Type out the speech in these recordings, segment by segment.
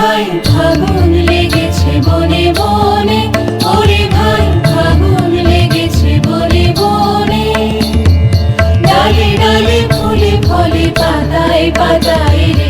ভাই ফাগুন লেগেছে বনে বনে, ওরে ভাই ফাগুন লেগেছে বনে বনে। ডালে ডালে ফুলে ফলে পাতায় পাতায় রে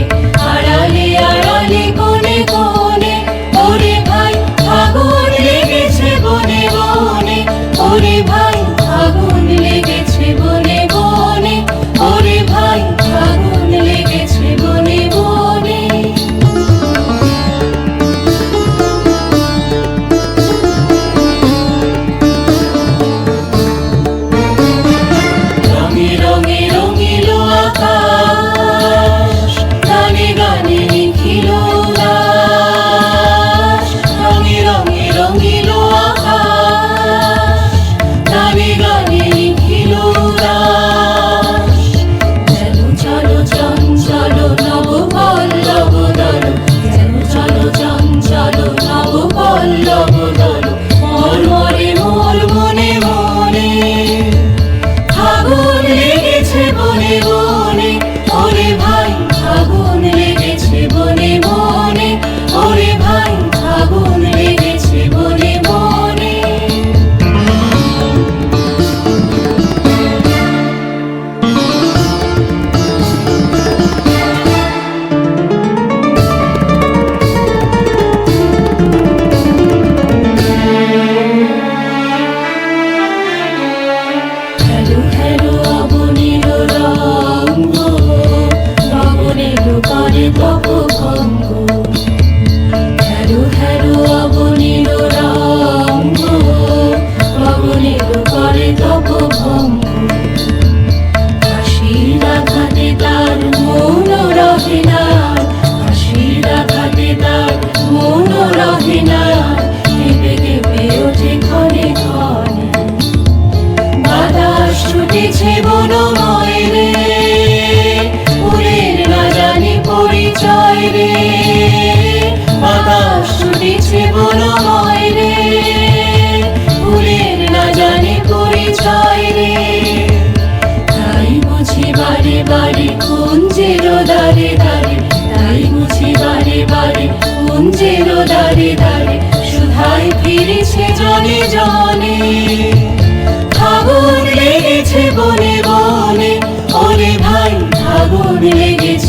বারে বারে কুঞ্জের দারে দারে তাই বুঝি বারে বারে কুঞ্জের দারে দারে সুধায় ফিরেছে জনে জনে। ফাগুন লেগেছে বনে বনে। ওরে ভাই ফাগুন লেগেছে